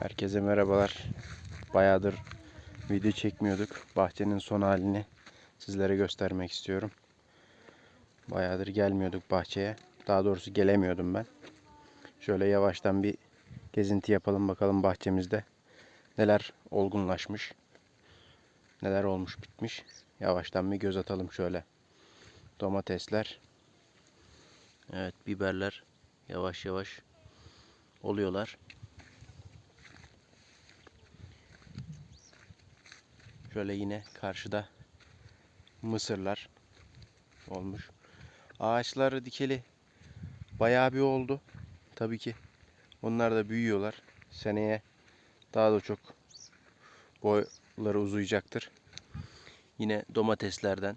Herkese merhabalar. Bayağıdır video çekmiyorduk. Bahçenin son halini sizlere göstermek istiyorum. Bayağıdır gelmiyorduk bahçeye. Daha doğrusu gelemiyordum ben. Şöyle yavaştan bir gezinti yapalım bakalım bahçemizde neler olgunlaşmış. Neler olmuş bitmiş. Yavaştan bir göz atalım şöyle. Domatesler. Evet biberler yavaş yavaş oluyorlar. Şöyle yine karşıda mısırlar olmuş. Ağaçları dikeli bayağı bir oldu. Tabii ki onlar da büyüyorlar. Seneye daha da çok boyları uzayacaktır. Yine domateslerden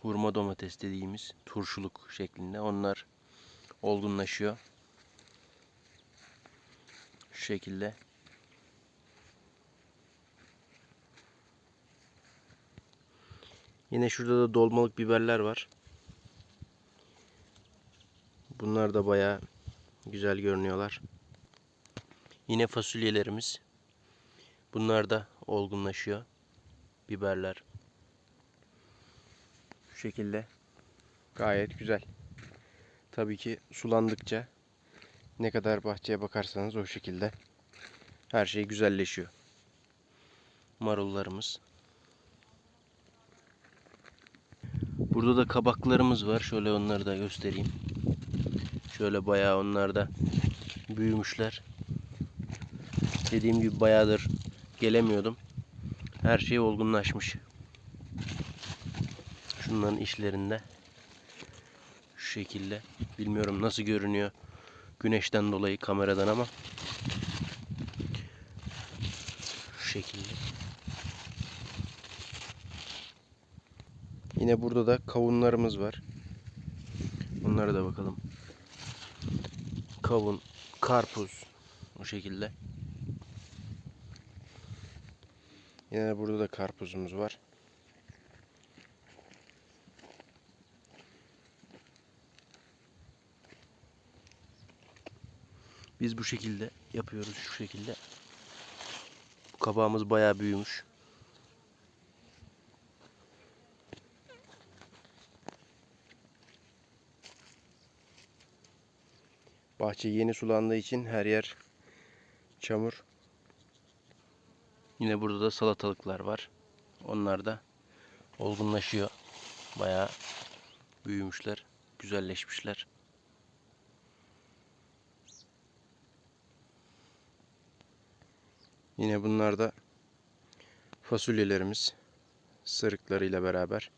hurma domates dediğimiz turşuluk şeklinde onlar olgunlaşıyor. Şu şekilde Yine şurada da dolmalık biberler var. Bunlar da baya güzel görünüyorlar. Yine fasulyelerimiz. Bunlar da olgunlaşıyor. Biberler. Şu şekilde. Gayet güzel. Tabii ki sulandıkça ne kadar bahçeye bakarsanız o şekilde her şey güzelleşiyor. Marullarımız. Burada da kabaklarımız var. Şöyle onları da göstereyim. Şöyle bayağı onlar da büyümüşler. Dediğim gibi bayağıdır gelemiyordum. Her şey olgunlaşmış. Şunların işlerinde şu şekilde. Bilmiyorum nasıl görünüyor güneşten dolayı kameradan ama şu şekilde. Yine burada da kavunlarımız var. Onlara da bakalım. Kavun, karpuz bu şekilde. Yine burada da karpuzumuz var. Biz bu şekilde yapıyoruz şu şekilde. Bu kabağımız bayağı büyümüş. Bahçe yeni sulandığı için her yer çamur. Yine burada da salatalıklar var. Onlar da olgunlaşıyor. Bayağı büyümüşler, güzelleşmişler. Yine bunlar da fasulyelerimiz sırıklarıyla beraber.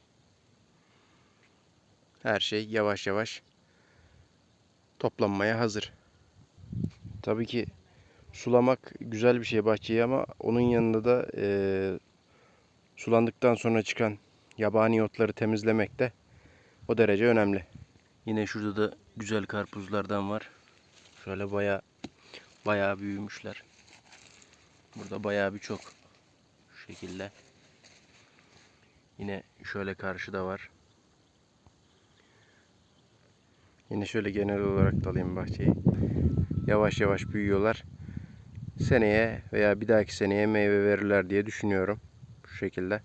Her şey yavaş yavaş toplanmaya hazır. Tabii ki sulamak güzel bir şey bahçeyi ama onun yanında da eee, sulandıktan sonra çıkan yabani otları temizlemek de o derece önemli. Yine şurada da güzel karpuzlardan var. Şöyle baya baya büyümüşler. Burada baya birçok şu şekilde. Yine şöyle karşıda var. Yine şöyle genel olarak da alayım bahçeyi. Yavaş yavaş büyüyorlar. Seneye veya bir dahaki seneye meyve verirler diye düşünüyorum. Şu şekilde.